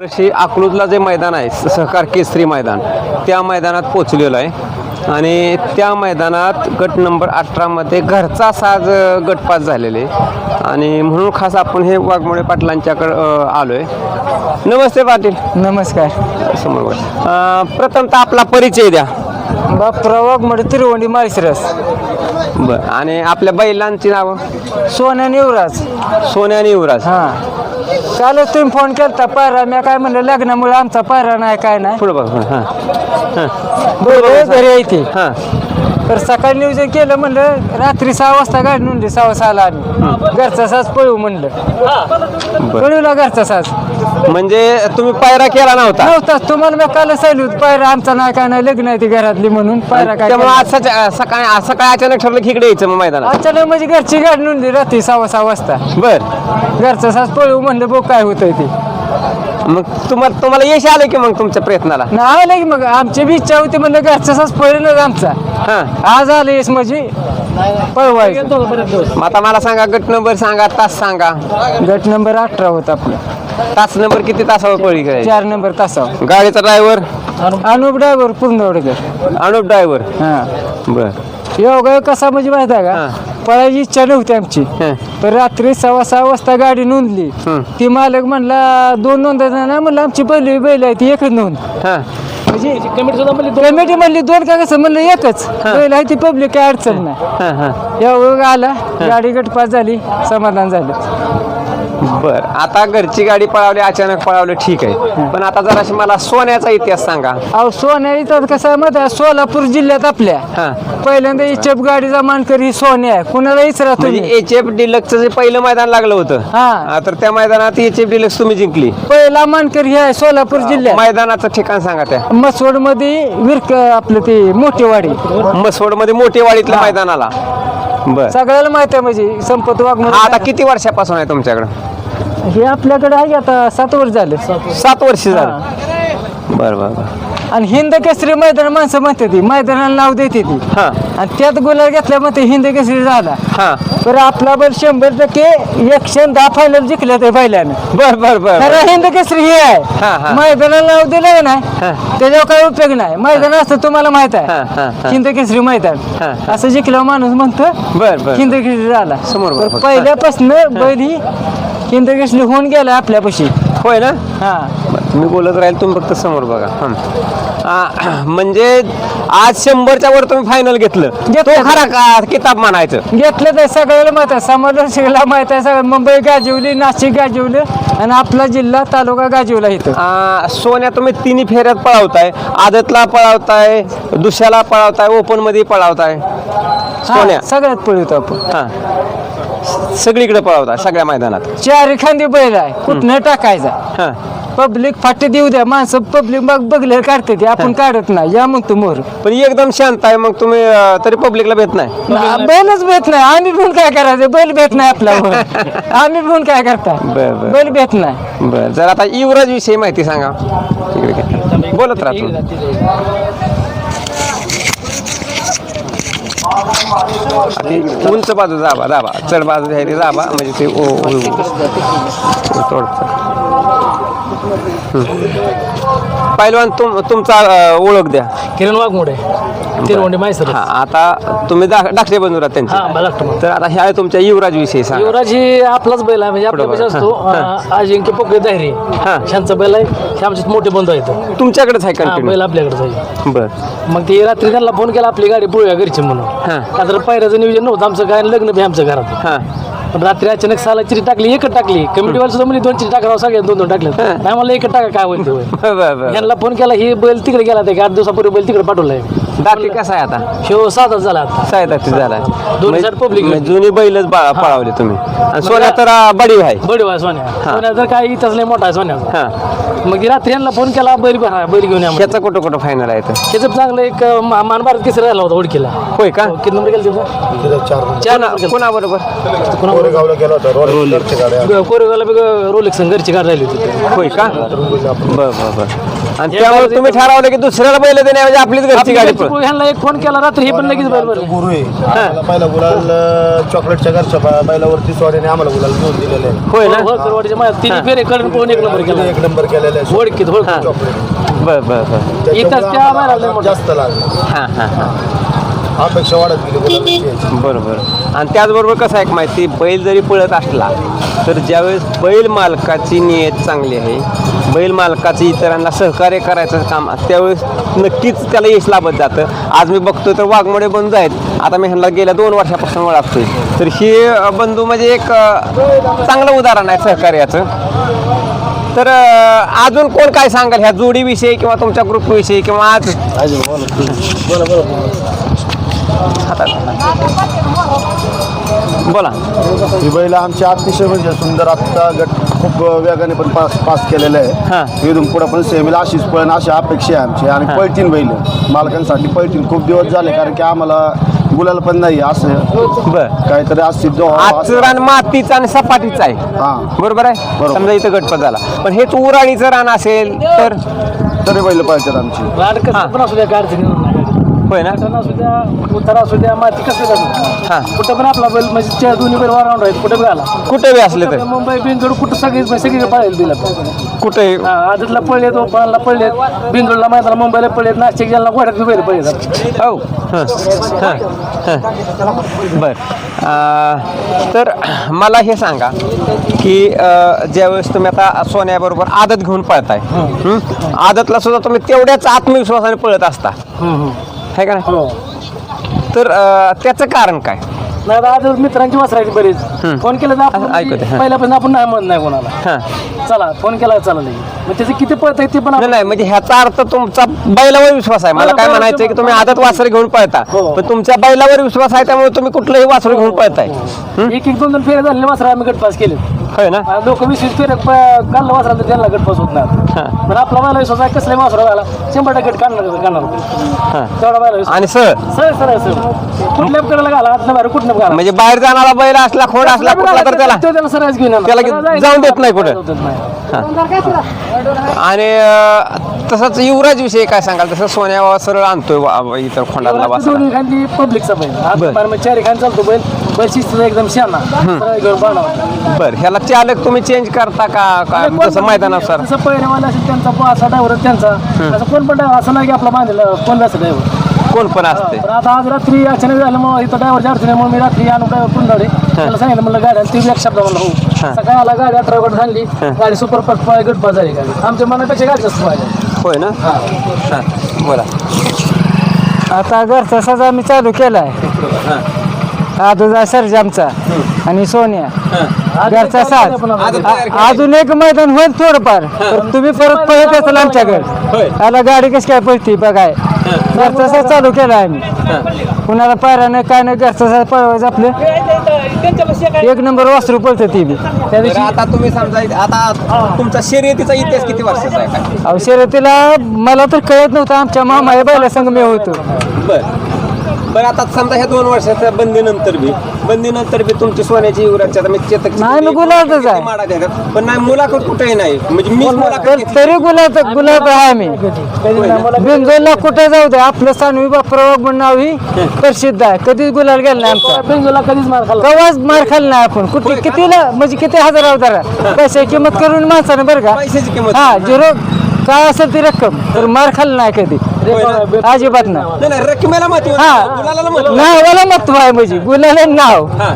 वर्षी अकलूजला जे मैदान आहे सहकार केसरी मैदान त्या मैदानात पोचलेलो आहे. आणि त्या मैदानात गट नंबर अठरामध्ये घरचा साज गटपास झालेले आणि म्हणून खास आपण हे वाघमोडे पाटलांच्याकडं आलो आहे नमस्ते पाटील. नमस्कार. समोर प्रथमतः आपला परिचय द्या. बापराव वाघमडे तिरुवंडी माळशिरस. बरं. आणि आपल्या बैलांची नावं? सोन्या युवराज. सोन्या आणि युवराज. हां. कालच तुम्ही फोन केलता पायरा मी काय म्हणलं लग्नामुळे आमचा पायरा नाही काय नाही. पुढं बघ हां हां. बरोबर घरी येते हां. तर सकाळी नियोजन केलं म्हणलं रात्री सहा वाजता गाडी नोंदली सहा सहाला आम्ही. घरचा साज पळू म्हणलं. पळूला घरचा साज. म्हणजे तुम्ही पायरा केला नव्हता? नव्हताच तुम्हाला मी काल सांगितलं पायरा आमचा नाही काय नाही लग्न आहे ती घरातली म्हणून पायरा काय त्यामुळे केला. आज सचा- सकाळी आज सकाळी अचानक ठरलं की इकडे यायचं मग मैदानात. अचानक म्हणजे घरची गाडी नोंदली रात्री सहा सहा वाजता. बर. घरचा साज पळू म्हणलं बघ काय होतंय ते. मग तुम्हाला तुम्हाला यश आलं की मग तुमच्या प्रयत्नाला? नाही आलं की मग. आमची बी इच्छा होती म्हणलं घरचा साज पळेलच आमचा. हा. आज आलं येस म्हणजे. पळवायचं. मग आता मला सांगा गट नंबर सांगा तास सांगा. गट नंबर अठरा होता आपला. तास नंबर किती तासावर पळी करायची चार नंबर तासावर. गाडीचा ड्रायव्हर अनुप ड्रायव्हर पूर्ण अनुप ड्रायव्हर हा. बर. योगा कसा म्हणजे माहीत आहे. का? पळायची इच्छा नव्हती आमची. हं. पण रात्री सव्वा सहा वाजता गाडी नोंदली. हं. ती मालक म्हणला दोन नोंदायचं नाही म्हणलं आमची पहिली बैल आहे ती एकच नोंद. हा. म्हणजे कमिटी म्हणली दोन का कसं? म्हणलं एकच. बैल आहे ती पब्लिक काय अडचण नाही. हा हा. आला गाडी गटपास झाली समाधान झालं. बर. आता घरची गाडी पळावली अचानक पळावली ठीक आहे. पण आता जराशी मला सोन्याचा इतिहास सांगा. अहो सोन्या इथं कसं आहे माहिती आहे? सोलापूर जिल्ह्यात आपल्या. हा. पहिल्यांदा इचप गाडीचा मानकर ही सोन्या आहे. कुणाला इचरा म्हणजे तुम्ही एच एफ डिलक्सचं जे पहिलं मैदान लागलं होतं. हा. हा, तर त्या मैदानात एच एफ डिलक्स तुम्ही जिंकली. पहिला मानकर ही आहे सोलापूर जिल्ह्यात. मैदानाचं ठिकाण सांगा त्या. मसवडमध्ये विरक आपलं ते मोठेवाडी. मसवडमध्ये मोठेवाडीतल्या मैदानाला. बर. सगळ्याला माहीत आहे म्हणजे संपत हा आता वाघ किती वर्षापासून आहे तुमच्याकडं? हे आपल्याकडे आहे की आता सात वर्ष झाले? सात वर्ष. झालं. बर बर बर. आणि हिंद केसरी मैदान माणसं म्हणते ती मैदानाला नाव देते ती. हा. आणि त्यात गुलाल घेतल्या मग ते हिंद केसरी झाला. हा. तर आपला बैल शंभर टक्के एकशे दहा फायनल जिंकल्या ते बैलानं. बर बर बर खरं हिंद केसरी हे हा, हा. आहे मैदानाला नाव दिलं का नाही? हा. त्याच्यावर काही उपयोग नाही. मैदान असतं तुम्हाला माहीत हा, हा, आहे. हिंद केसरी मैदान. हा, असं जिंकलं माणूस म्हणतो बर बर. हिंद केसरी झाला. समोर. पहिल्यापासून बैल ही केसरी होऊन गेला आपल्यापाशी. होय ना? हा. तुम्ही बोलत राहील तुम्ही फक्त समोर बघा. हं. आ, म्हणजे आज शंभरच्या वर तुम्ही फायनल घेतलं. तो घेतलं. खरा का किताब म्हणायचं? घेतलं तर सगळ्याला माहीत आहे समालोचकाला माहीत आहे सगळं मुंबई गाजवली नाशिक गाजवलं आणि आपला जिल्हा तालुका गाजवला इथं. आ, सोन्या तुम्ही तिन्ही फेऱ्यात पळावताय. आदतला पळावताय दुसऱ्याला पळावताय ओपनमध्ये पळावताय. सोन्या. सगळ्यात पळवतो आपण. हा. सगळीकडे पळावताय सगळ्या मैदानात. चार खांदी बैल आहे. कुठनं टाकायचा? हा. पब्लिक फाटे देऊ द्या. माणसं पब्लिक मग बघले काढते ते. आपण काढत नाही. या म्हणतो मोर पण एकदम शांत आहे. मग तुम्ही अ, तरी पब्लिकला भेट नाही. ना, बैलच भेट नाही. आम्ही पण काय करायचं? बैल भेट नाही आपला आम्ही पण काय करता? बर, बर. बैल भेट नाही. बर जर आता युवराज विषयी माहिती सांगा. बोलत राहतो ती उंच बाजू जाबा दाबा. चढ बाजू आहे ते जाबा म्हणजे ते ओ तोडत. पहिलवान तुम तुमचा अ, ओळख द्या. किरण वाघमोडे तिरवंडी मायसर हा आता तुम्ही दा- धाकटे बंधू हा त्यांचे तर आता ह्या तुमच्या युवराज विषयी सांगा. युवराज ही आपलाच बैल आहे म्हणजे पैसे बघा. असतो हा, अं, अजिंक्य पोकळे दायरे. हा. त्यांचा बैल आहे हे आमचे मोठे बंधू आहेत. तुमच्याकडेच आहे हा कंटिन्यू बैल आपल्याकडे आहे. बर. मग ते रात्री त्यांना फोन केला आपली गाडी पळूया घरची म्हणून. हा. का तर पायऱ्याचं नियोजन नव्हतं आमचं काय लग्न बी आमच्या घरात. हा. पण रात्री अचानक साला चिरी टाकली एकच टाकली. कमिटी वाले सुद्धा म्हणजे दोन चिरी टाका सगळ्या दोन दोन टाकले नाही मला एकच टाका काय होईल यांना फोन केला ही बैल तिकडे गेला ते आठ दिवसापूर्वी बैल तिकडे पाठवलाय. दाती कसा आहे आता? शिव सातच झाला आता. सायदाती झाला. side public म्हणजे जुनी बैलच बा- पळावली तुम्ही. आणि सोन्या तर आ, बडी आहे. बडी वाय सोन्या. सोन्या तर काय इथंच लय मोठा आहे सोन्याचा. हा. मग रात्री यांना फोन केला बैल भरा बैल घेऊन या म्हणून. ह्याचं कुठं कुठं फायनल आहे तर त्याचं चांगलं एक अं, मा- मान भारत केसरी राहिला होता ओळखीला. होय का? किती नंबर गेला त्याचा चार. कोणा बरोबर कोरेगावला गेला होता रोलेक्सच्या गाड्या. ग- कोरेगावला बी ग- रोलेक्स घरची गाडी राहिली होती. होय का? बर बर बर. आणि त्यामुळे तुम्ही ठरवलं की दुसऱ्याला बैल देण्याऐवजी आपलीच घरची गाडी पळू. ह्यांना एक फोन केला रात्री हे पण लगेच भरले गुरु आहे? आम्हाला पहिला गुलाल अं, चॉकलेटच्या घरच्या बा- बैलावरती स्वारीने आम्हाला गुलाल घेऊन दिलेले आहे. होय ना? होळकरवाडीच्या माझ्या तिन्ही फेरे कडून पोहून एक नंबर केला? एक नंबर केलेला आहे ओळखीत ओळखीत. चॉकलेट बर बर बर. इथंच त्या बैलाला लय त्याच्यामुळे मोठा. जास्त लागलं. हां हां हां. अपेक्षा वाढत गेली. बरोबर. आणि त्याचबरोबर कसं आहे एक माहिती? बैल जरी पळत असला तर ज्यावेळेस बैल मालकाची नियत चांगली आहे बैल मालकाचं इतरांना सहकार्य करायचं काम त्यावेळेस नक्कीच त्याला यश लाभत जातं. आज मी बघतोय तर वाघमोडे बंधू आहेत. आता मी ह्यांना गेल्या दोन वर्षापासून ओळखतोय. तर हे बंधू म्हणजे एक चांगलं उदाहरण आहे सहकार्याचं. तर अजून कोण काय सांगाल? ह्या जोडीविषयी किंवा तुमच्या ग्रुपविषयी किंवा आज? बोला. ही बैल आमची अतिशय म्हणजे सुंदर आत्ता गट खूप वेगाने पण पास पास केलेलं हा. आहे इथून पुढे पण सेमीला अशीच पण अशी अपेक्षा आहे आमची. आणि पळतीन बैल मालकांसाठी पळतीन खूप दिवस झाले कारण की आम्हाला गुलाल पण नाही असं. बर. काहीतरी अस्तित्व व्हावं आजचं असं- रान मातीचं आणि सपाटीचं आहे. हा. बरोबर आहे? बरोबर. समजा इथं गटपत झाला. पण हेच उराणीचं रान असेल तर? तरी बैल पळतात आमची. रान कसं पण असू द्या काय अडचणी नाही. होय ना घाटानं असू द्या उतारा असू द्या माती कसं कसं हा. कुठं पण आपला बैल म्हणजे चार दोन्ही बैल वारावून राहील कुठे पण आला. कुठे बी असले तर. मुंबई बिनजोड कुठं सगळी सगळीकडे पळायला दिला. कुठे हा आदतला पळलेत ओपनला पळलेत बिनजोडला मैदानाला मुंबईला पळलेत नाशिक जिल्ह्याला घोड्यात बैल पळलेत हो. हं, हं, हं. बर. तर मला हे सांगा की अं, ज्यावेळेस तुम्ही आता सोन्याबरोबर आदत घेऊन पळताय हं? आदतला सुद्धा तुम्ही तेवढ्याच आत्मविश्वासाने पळत असता. है का नाही? हो. तर अं, त्याचं कारण काय? नाही आज मित्रांची वासरायची बरीच. हम्म. फोन केला तर आपण ऐकू दे, हा. पहिल्यापासून आपण नाही म्हणत नाही कोणाला. हां. चला फोन केला चला लगे मग त्याचं किती पळत आहे ते पण नाही आपण नाही म्हणजे ह्याचा अर्थ तुमचा बैलावर विश्वास आहे. मला काय म्हणायचं आहे की तुम्ही आदत वासर घेऊन पळता. हो. पण तुमच्या बैलावर विश्वास आहे त्यामुळे तुम्ही कुठलंही वासर घेऊन पळताय. एक एक दोन दोन फेरे झालेले वासरा आम्ही गटपास केले होय ना? लोक वीस फेरे काढलं वासरा तर त्यांना नाही. हां. पण आपला मला विश्वास आहे कसला वासरा झाला शंभर टक्के गट काढणार काढणार तेवढा मला विश्वास. आणि सर? Sir sir sir. कुठल्या कडे घाला आतल्या बाहेर कुठल्या घाला? म्हणजे बाहेर जाणारा बैल असला खोड असला कुठला तर त्याला. त्याला घेऊन त्याला जाऊन देत नाही. कुठं. आणि तसंच युवराज विषयी काय सांगाल? तसं सोन्या सरळ आणतोय वा- इतर खोंडाला खांदी पब्लिकचा बैल. बर. आता मग चारी खान चालतो बैल. बैल शिस्त एकदम शाना. सरळ घेऊन पाहणार बर ह्याला चालक तुम्ही चेंज करता का? का तसं मैदानानुसार? जसं पहिल्यावाला असेल त्यांचा असा ड्रायव्हर त्यांचा. असं कोण पण driver असं नाही की आपला बांधलेला कोण असं ड्रायव्हर कोण पण असते. पण आता आज रात्री अचानक झाल्यामुळे इथं ड्रायव्हरच्या अडचणीमुळे मी रात्री आणून ड्रायव्हर कुंडाळे त्याला सांगितलं म्हणलं गाडी आणि ती एक शब्द म्हणलं हो. सकाळी आला गाडी अठरा गट झाली. गाडी सुपर फास्ट पाय गट झाली गाडी. आमच्या मनापेक्षा गाडी जास्त पाहिजे होय ना? हां. बोला. आता घरचा सजा मी चालू केलाय. आदूजा सरजामचा आणि सोन्या. घरचा साथ. आ- अजून एक मैदान होईल थोडंफार. पण तुम्ही परत पळत असाल आमच्याकडे. याला गाडी कशी काय पळती बघाय. घरचा चालू केला आम्ही. कुणाला पायरा नाही काय नाही घरचा पळवायचं आपलं एक नंबर वासरू पळतं ती बी. त्या दिवशी आता तुम्ही समजा आता तुमचा शर्यतीचा इतिहास किती वर्षाचा आहे? अहो शर्यतीला मला तर कळत नव्हतं. आमच्या मामा या बैला मी होतो. बर. पण आता समजा ह्या दोन वर्षाच्या बंदीनंतर बी बंदीनंतर बी तुमची सोन्याची युवराजची आता मी चेतक नाही, मी गुलाबच आहे. माडा पण नाही मुलाखत कुठेही नाही. म्हणजे मी मुलाखत तर घेतली. तरी गुलाब गुलाब आहे आम्ही. बिंजोला कुठे जाऊ दे आपलं सानवी बापराव म्हणून नाव ही प्रसिद्ध आहे. कधीच गुलाल गेला नाही आमचा. बेंगोला कधीच मार खाल्ला कवाच मार खाल्ला नाही आपण. कुठे कितीला म्हणजे किती हजार अवतारा पैसे किंमत करून माणसाने बरं का? पैशाची किंमत हा झिरो काय असेल ती रक्कम? तर मार खाल्ला नाही कधी. अजिबात नाही. रकमेला. हा. आहे. नावाला महत्त्व आहे म्हणजे. गुलाला नाव. हा.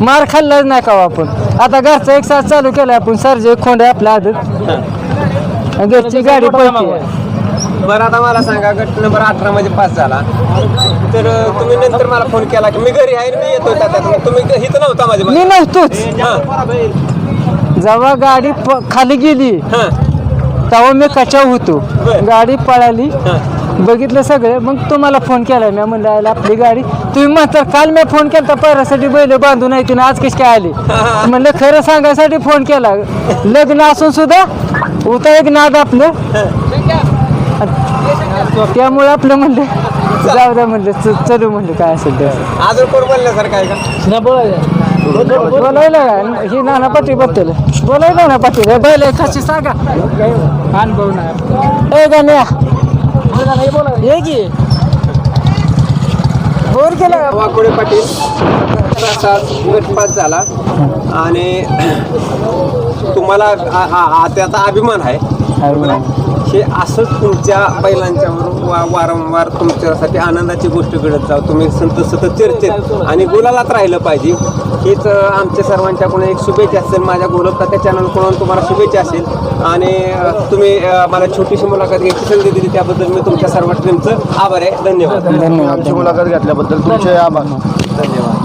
मार खाल्लाच नाही का हो आपण? आता घरचा एक साथ चालू केलाय आपण. सरजे खोंड आहे आपल्या आदत घरची गाडी पळते बरं आता मला सांगा गट नंबर अठरा मध्ये पास झाला. तर अं, तुम्ही नंतर मला फोन केला की मी घरी आहे आणि मी येतोय त्यात तुम्ही इथं नव्हता माझ्या मी नव्हतोच. हा. जेव्हा गाडी प- खाली गेली हा. तेव्हा मी कचाव होतो. गाडी पळाली. बघितलं सगळं. मग तुम्हाला फोन केला. मी म्हणलं आयला आपली गाडी. तुम्ही म्हणता काल मी फोन केला पैरासाठी बैल बांधून आहे तिने आज कशी काय आली? म्हणलं खरं सांगायसाठी फोन केला. लग्न असून सुद्धा होता एक नाद आपलं. त्यामुळे आपलं म्हणलं जाऊ द्या म्हणलं च- चलू म्हणलं काय असेल ते. अजून कोण बोलण्यासारखं आहे का? बोलायला ही नाना पाटील बद्दल बोलायला ना पाटील. बैल कशी सांगा. अनुभव नाही ए गाण्या. हे की बोर केला. वाकोडे पाटील. असाच गटपात झाला. आणि तुम्हाला आ- आ- आ- त्याचा अभिमान आहे. बरोबर आहे? हे असंच तुमच्या बैलांच्यावर वा वारंवार तुमच्यासाठी आनंदाची गोष्ट घडत जाव. तुम्ही संत सतत चर्चेत आणि गुलालात राहिलं पाहिजे. हीच अ, आमच्या सर्वांच्याकडून एक शुभेच्छा असेल. माझ्या गोलकथा चॅनलकडून तुम्हाला शुभेच्छा असेल. आणि अ, तुम्ही अ, मला छोटीशी मुलाखत घ्यायची संधी दिली त्याबद्दल मी तुमच्या सर्वांचं आभार आहे. धन्यवाद. धन्यवाद. आमची मुलाखत घेतल्याबद्दल तुमचे आभार. धन्यवाद.